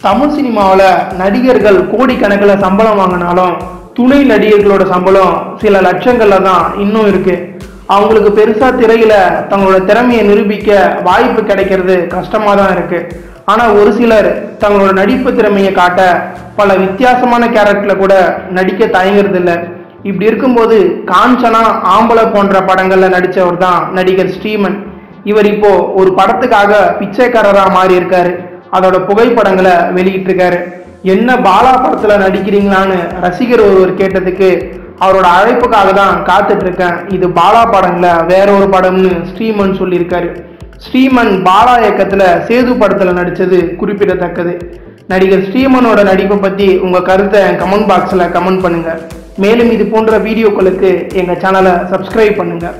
தமிழ் சினிமாவில் நடிகர்கள் கோடிக்கணக்கில் சம்பளம் வாங்கினாலும் துணை நடிகர்களோட சம்பளம் சில லட்சங்களில் தான் இன்னும் இருக்குது அவங்களுக்கு பெருசாக திரையில் தங்களோட திறமையை நிரூபிக்க வாய்ப்பு கிடைக்கிறது கஷ்டமாக தான் இருக்குது ஆனால் ஒரு சிலர் தங்களோட நடிப்பு திறமையை காட்ட பல வித்தியாசமான கேரக்டரில் கூட நடிக்க தயங்குறதில்ல. இப்படி இருக்கும்போது காஞ்சனா ஆம்பளை போன்ற படங்களில் நடித்தவர் தான் நடிகர் ஸ்ரீமன். இவர் இப்போ ஒரு படத்துக்காக பிச்சைக்காரராக மாறி இருக்காரு அதோட புகைப்படங்களை வெளியிட்டிருக்காரு. என்ன பாலா படத்தில் நடிக்கிறீங்களான்னு ரசிகர் ஒருவர் கேட்டதுக்கு அவரோட அழைப்புக்காக தான் காத்துட்ருக்கேன். இது பாலா படங்கள வேற ஒரு படம்னு ஸ்ரீமன் சொல்லியிருக்காரு. ஸ்ரீமன் பாலா இயக்கத்தில் சேது படத்தில் நடித்தது குறிப்பிடத்தக்கது. நடிகர் ஸ்ரீமனோட நடிப்பை பற்றி உங்கள் கருத்தை கமெண்ட் பாக்ஸில் கமெண்ட் பண்ணுங்கள் மேலும் இது போன்ற வீடியோக்களுக்கு எங்கள் சேனலை சப்ஸ்கிரைப் பண்ணுங்கள்